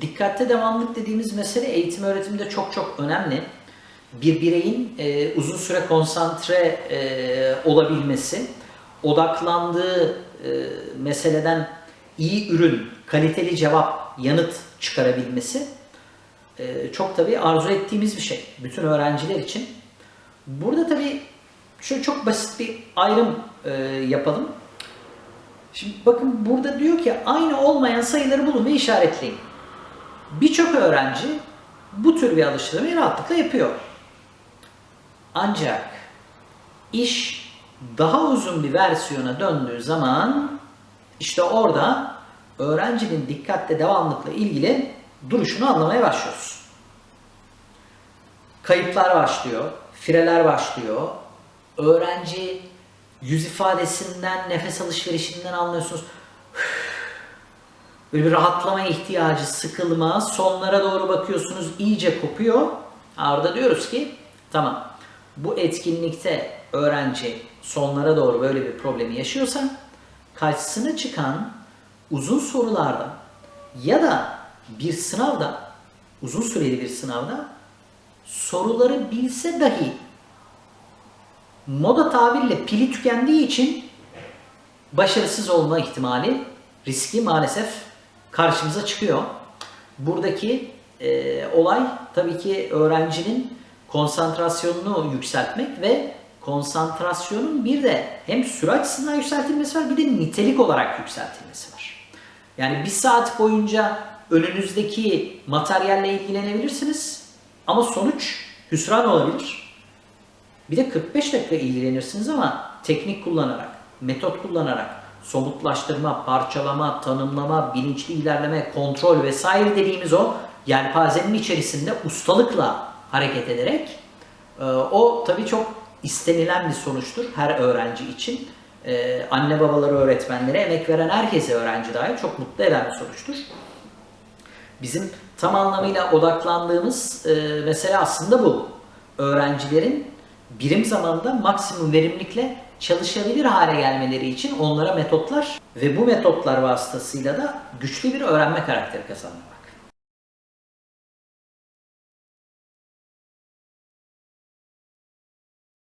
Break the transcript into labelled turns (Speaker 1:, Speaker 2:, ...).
Speaker 1: Dikkatte devamlılık dediğimiz mesele eğitim öğretimde çok çok önemli. Bir bireyin e, uzun süre konsantre e, olabilmesi, odaklandığı e, meseleden iyi ürün, kaliteli cevap, yanıt çıkarabilmesi e, çok tabii arzu ettiğimiz bir şey bütün öğrenciler için. Burada tabii şöyle çok basit bir ayrım e, yapalım. Şimdi bakın burada diyor ki aynı olmayan sayıları bulun ve işaretleyin. Birçok öğrenci bu tür bir alıştırmayı rahatlıkla yapıyor. Ancak iş daha uzun bir versiyona döndüğü zaman işte orada öğrencinin dikkatle devamlılıkla ilgili duruşunu anlamaya başlıyoruz. Kayıplar başlıyor, fireler başlıyor. Öğrenci yüz ifadesinden, nefes alışverişinden anlıyorsunuz. Böyle bir rahatlama ihtiyacı, sıkılma, sonlara doğru bakıyorsunuz iyice kopuyor. Orada diyoruz ki tamam bu etkinlikte öğrenci sonlara doğru böyle bir problemi yaşıyorsa karşısına çıkan uzun sorularda ya da bir sınavda uzun süreli bir sınavda soruları bilse dahi moda tabirle pili tükendiği için başarısız olma ihtimali riski maalesef karşımıza çıkıyor. Buradaki e, olay tabii ki öğrencinin konsantrasyonunu yükseltmek ve konsantrasyonun bir de hem süre açısından yükseltilmesi var bir de nitelik olarak yükseltilmesi var. Yani bir saat boyunca önünüzdeki materyalle ilgilenebilirsiniz ama sonuç hüsran olabilir. Bir de 45 dakika ilgilenirsiniz ama teknik kullanarak, metot kullanarak, somutlaştırma, parçalama, tanımlama, bilinçli ilerleme, kontrol vesaire dediğimiz o yelpazenin içerisinde ustalıkla hareket ederek e, o tabii çok istenilen bir sonuçtur her öğrenci için. E, anne babaları, öğretmenlere, emek veren herkese öğrenci dahil çok mutlu eden bir sonuçtur. Bizim tam anlamıyla odaklandığımız e, mesele aslında bu. Öğrencilerin birim zamanda maksimum verimlilikle çalışabilir hale gelmeleri için onlara metotlar ve bu metotlar vasıtasıyla da güçlü bir öğrenme karakteri kazanmak.